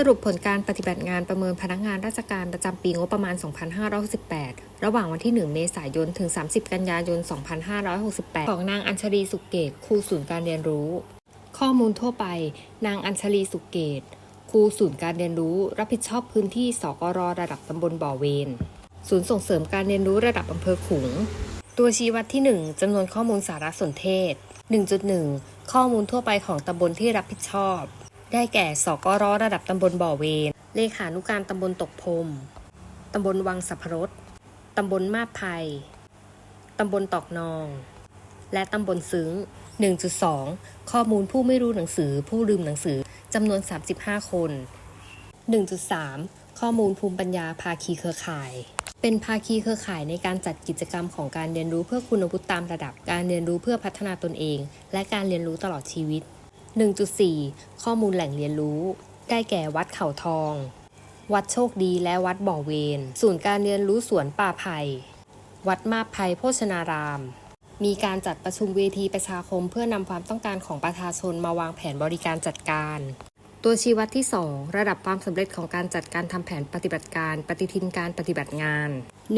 สรุปผลการปฏิบัติงานประเมินพนักงานราชการประจำปีงบประมาณ 2568 ระหว่างวันที่ 1 เมษายน ถึง 30 กันยายน 2568 ของนางอัญชลีสุกเกต ครูศูนย์การเรียนรู้ ข้อมูลทั่วไป นางอัญชลีสุกเกต ครูศูนย์การเรียนรู้ รับผิดชอบพื้นที่สกรระดับตำบลบ่อเวน ศูนย์ส่งเสริมการเรียนรู้ระดับอำเภอขุง ตัวชี้วัดที่ 1จำนวนข้อมูลสารสนเทศ 1.1 ข้อมูลทั่วไปของตำบลที่รับผิดชอบ ได้แก่สกรระดับตำบลบ่อเวนเลขานุการตำบลตกพรมตำบลวังสัพพรสตำบลมาบไผ่ตำบลตอกนอง และตำบลซึ้ง 1.2 ข้อมูลผู้ไม่รู้หนังสือผู้ลืมหนังสือจำนวน 35 คน 1.3 ข้อมูลภูมิปัญญาภาคีเครือข่าย เป็นภาคีเครือข่ายในการจัดกิจกรรมของการเรียนรู้เพื่อคุณวุฒิตามระดับ การเรียนรู้เพื่อพัฒนาตนเอง และการเรียนรู้ตลอดชีวิต 1.4 ข้อมูลแหล่งเรียนรู้ ได้แก่วัดเขาทอง วัดโชคดีและวัดบ่อเวน ศูนย์การเรียนรู้สวนป่าไผ่วัดมาบไผ่โภชนาราม มีการจัดประชุมเวทีประชาคมเพื่อนำความต้องการของประชาชนมาวางแผนบริการจัดการ ตัวชี้วัดที่ 2 ระดับความสำเร็จของการจัดการทำแผนปฏิบัติการ ปฏิทินการปฏิบัติงาน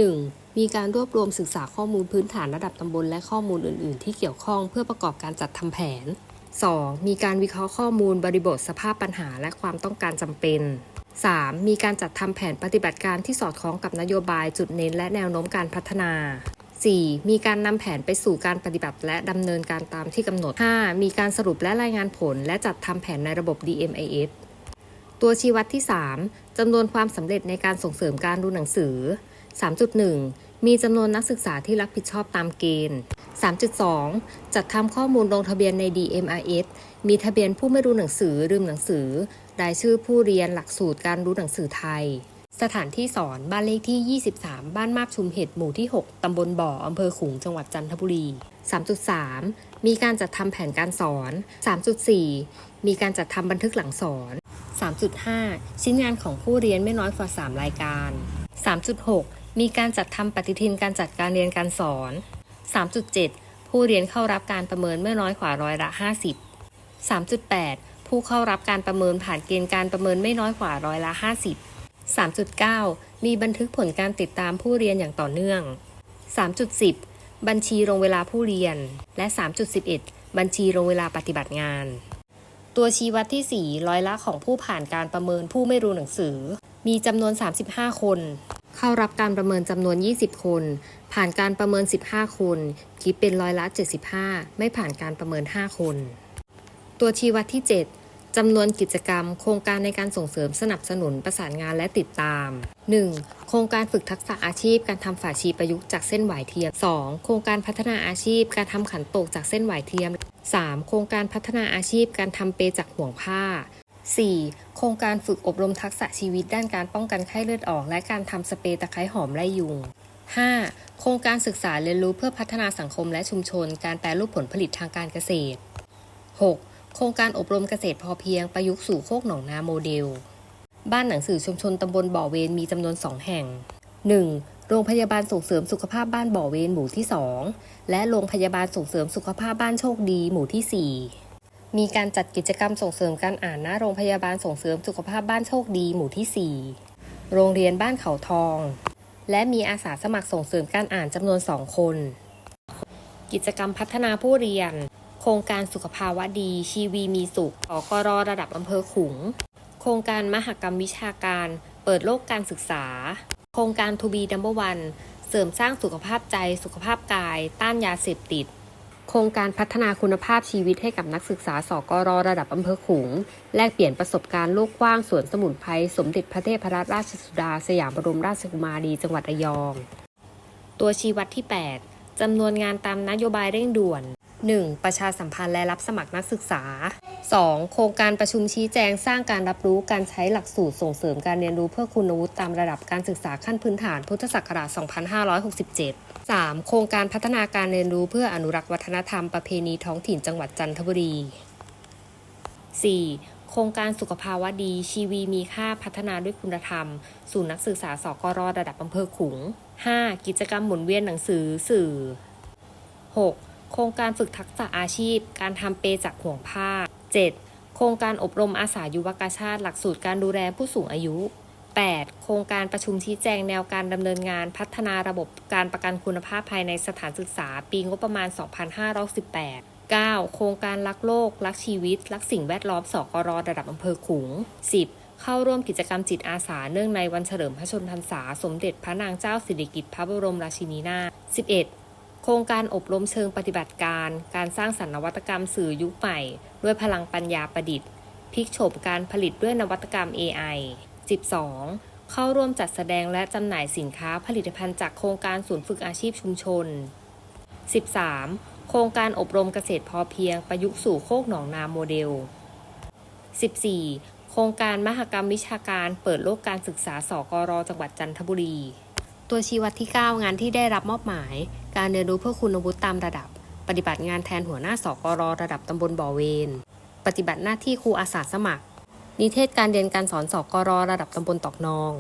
1. มีการรวบรวมศึกษาข้อมูลพื้นฐานระดับตำบลและข้อมูลอื่น ๆ ที่เกี่ยวข้องเพื่อประกอบการจัดทำแผน 2. มีการวิเคราะห์ข้อมูลบริบทสภาพปัญหาและความต้องการจำเป็น 3. มีการจัดทำแผนปฏิบัติการที่สอดคล้องกับนโยบายจุดเน้นและแนวโน้มการพัฒนา 4. มีการนำแผนไปสู่การปฏิบัติและดำเนินการตามที่กำหนด 5. มีการสรุปและรายงานผล และจัดทำแผนในระบบ DMIS ตัวชี้วัดที่ 3จำนวนความสำเร็จในการส่งเสริมการดูหนังสือ 3.1 มีจำนวนนักศึกษาที่รับผิดชอบตามเกณฑ์ 3.2 จัดทำข้อมูลลงทะเบียนใน DMIS มีทะเบียนผู้ไม่รู้หนังสือลืมหนังสือ รายชื่อผู้เรียนหลักสูตรการรู้หนังสือไทย สถานที่สอนบ้านเลขที่ 23 บ้านมาบชุมเห็ดหมู่ที่ 6 ตำบลบ่อ อำเภอขุง จังหวัดจันทบุรี 3.3 มีการจัดทำแผนการสอน 3.4 มีการจัดทำบันทึกหลังสอน 3.5 ชิ้นงานของผู้เรียนไม่น้อยกว่า 3 รายการ 3.6 มีการจัดทำปฏิทินการจัดการเรียนการสอน 3.7 ผู้เรียนเข้ารับการประเมินไม่น้อยกว่าร้อยละ 50 3.8 ผู้เข้ารับการประเมินผ่านเกณฑ์การประเมินไม่น้อยกว่าร้อยละ 50 3.9 มีบันทึกผลการติดตามผู้เรียนอย่างต่อเนื่อง 3.10 บัญชีลงเวลาผู้เรียน และ 3.11 บัญชีลงเวลาปฏิบัติงาน ตัวชี้วัดที่ 4 ร้อยละของผู้ผ่านการประเมินผู้ไม่รู้หนังสือ มีจำนวน 35 คน เข้ารับการประเมินจำนวน 20 คน ผ่านการประเมิน 15 คน คิดเป็นร้อยละ 75 ไม่ผ่านการประเมิน 5 คน ตัวชี้วัดที่ 7จำนวนกิจกรรม โครงการในการส่งเสริมสนับสนุนประสานงานและติดตาม 1. โครงการฝึกทักษะอาชีพ การทำฝาชีประยุกต์จากเส้นไหวเทียม 2. โครงการพัฒนาอาชีพ การทำขันโตกจากเส้นไหวเทียม 3. โครงการพัฒนาอาชีพ การทำเปจากห่วงผ้า 4. โครงการฝึกอบรมทักษะชีวิตด้านการป้องกันไข้เลือดออก และการทำสเปรย์ตะไคร้หอมไล่ยุง 5. โครงการศึกษาเรียนรู้เพื่อพัฒนาสังคมและชุมชน การแปรรูปผลผลิตทางการเกษตร 6. โครงการอบรมเกษตรพอเพียงประยุกต์สู่โคกหนองนาโมเดล บ้านหนังสือชุมชนตำบลบ่อเวนมีจำนวน 2 แห่ง 1. โรงพยาบาลส่งเสริมสุขภาพบ้านบ่อเวนหมู่ที่ 2 และโรงพยาบาลส่งเสริมสุขภาพบ้านโชคดีหมู่ที่ 4 มีการจัดกิจกรรมส่งเสริมการอ่านณโรงพยาบาลส่งเสริมสุขภาพบ้านโชคดีหมู่ที่ 4 โรงเรียนบ้านเขาทอง และมีอาสาสมัครส่งเสริมการอ่านจำนวน 2 คน กิจกรรมพัฒนาผู้เรียน โครงการสุขภาวะดี ชีวีมีสุขสกรระดับอำเภอขุง โครงการมหกรรมวิชาการ เปิดโลกการศึกษา โครงการทูบีดัมเบิลวันเสริมสร้างสุขภาพใจสุขภาพกาย ต้านยาเสพติด โครงการพัฒนาคุณภาพชีวิตให้กับนักศึกษาสกรระดับอำเภอขุง แลกเปลี่ยนประสบการณ์โลกกว้างสวนสมุนไพรสมเด็จพระเทพรัตนราชสุดา สยามบรมราชกุมารีจังหวัดระยอง ตัวชี้วัดที่ 8 จำนวนงานตามนโยบายเร่งด่วน 1. ประชาสัมพันธ์และรับสมัครนักศึกษา 2. โครงการประชุมชี้แจงสร้างการรับรู้การใช้หลักสูตรส่งเสริมการเรียนรู้เพื่อคุณวุฒิตามระดับการศึกษาขั้นพื้นฐานพุทธศักราช 2567 3. โครงการพัฒนาการเรียนรู้เพื่ออนุรักษ์วัฒนธรรมประเพณีท้องถิ่นจังหวัดจันทบุรี 4. โครงการสุขภาวะดีชีวีมีค่าพัฒนาด้วยคุณธรรม สู่นักศึกษาสกรระดับอำเภอขุง 5. กิจกรรมหมุนเวียนหนังสือสื่อ 6. โครงการฝึกทักษะอาชีพ การทำเปจากห่วงผ้า 7. โครงการอบรมอาสายุวกาชาติ หลักสูตรการดูแลผู้สูงอายุ 8. โครงการประชุมชี้แจงแนวการดำเนินงานพัฒนาระบบการประกันคุณภาพภายในสถานศึกษา ปีงบประมาณ 2518 9. โครงการรักโลก รักชีวิต รักสิ่งแวดล้อมสกรระดับอำเภอขุง 10. เข้าร่วมกิจกรรมจิตอาสาเนื่องในวันเฉลิมพระชนมพรรษา สมเด็จพระนางเจ้าสิริกิติ์พระบรมราชินีนาถ 11. โครงการอบรมเชิงปฏิบัติการ การสร้างสรรค์นวัตกรรมสื่อยุคใหม่ ด้วยพลังปัญญาประดิษฐ์พลิกโฉมการผลิตด้วยนวัตกรรม AI 12. เข้าร่วมจัดแสดงและจำหน่ายสินค้าผลิตภัณฑ์จากโครงการศูนย์ฝึกอาชีพชุมชน 13. โครงการอบรมเกษตรพอเพียงประยุกต์สู่โคกหนองนาโมเดล 14. โครงการมหกรรมวิชาการเปิดโลกการศึกษาสกรจังหวัดจันทบุรี ตัวชี้วัดที่ 9 งานที่ได้รับมอบหมาย การเรียนรู้เพื่อคุณวุฒิตามระดับ ปฏิบัติงานแทนหัวหน้าสกรระดับตำบลบ่อเวน ปฏิบัติหน้าที่ครูอาสาสมัคร นิเทศการเรียนการสอนสกรระดับตำบลตอกนอง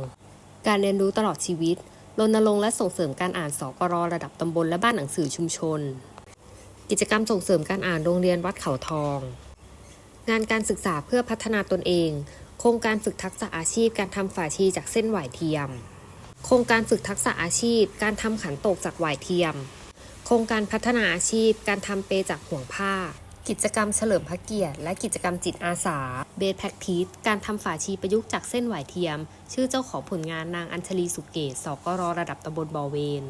การเรียนรู้ตลอดชีวิตรณรงค์และส่งเสริมการอ่านสกรระดับตำบลและบ้านหนังสือชุมชน กิจกรรมส่งเสริมการอ่านโรงเรียนวัดเขาทอง งานการศึกษาเพื่อพัฒนาตนเอง โครงการฝึกทักษะอาชีพ การทำฝ่าชีจากเส้นหวายเทียม โครงการฝึกทักษะอาชีพ การทำขันโตกจากหวายเทียม โครงการพัฒนาอาชีพ การทำเปจากห่วงผ้า กิจกรรมเฉลิมพระเกียรติ และกิจกรรมจิตอาสาเบสแพ็กทีสการทำฝาชีประยุกต์จากเส้นไหวเทียม ชื่อเจ้าของผลงานนางอัญชลีสุเกตสกรระดับตำบลบอเวน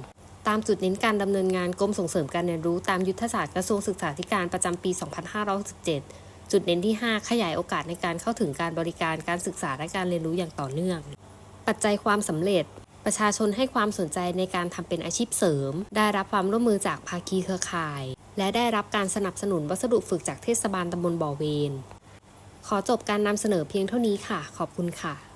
ตามจุดเน้นการดำเนินงานกรมส่งเสริมการเรียนรู้ตามยุทธศาสตร์กระทรวงศึกษาธิการประจำปี 2567 จุดเน้นที่ 5 ขยายโอกาสในการเข้าถึงการบริการการศึกษาและการเรียนรู้อย่างต่อเนื่อง ปัจจัยความสำเร็จประชาชนให้ความสนใจในการทำเป็นอาชีพเสริม ได้รับความร่วมมือจากภาคีเครือข่าย และได้รับการสนับสนุนวัสดุฝึกจากเทศบาลตำบลบ่อเวน ขอจบการนำเสนอเพียงเท่านี้ค่ะ ขอบคุณค่ะ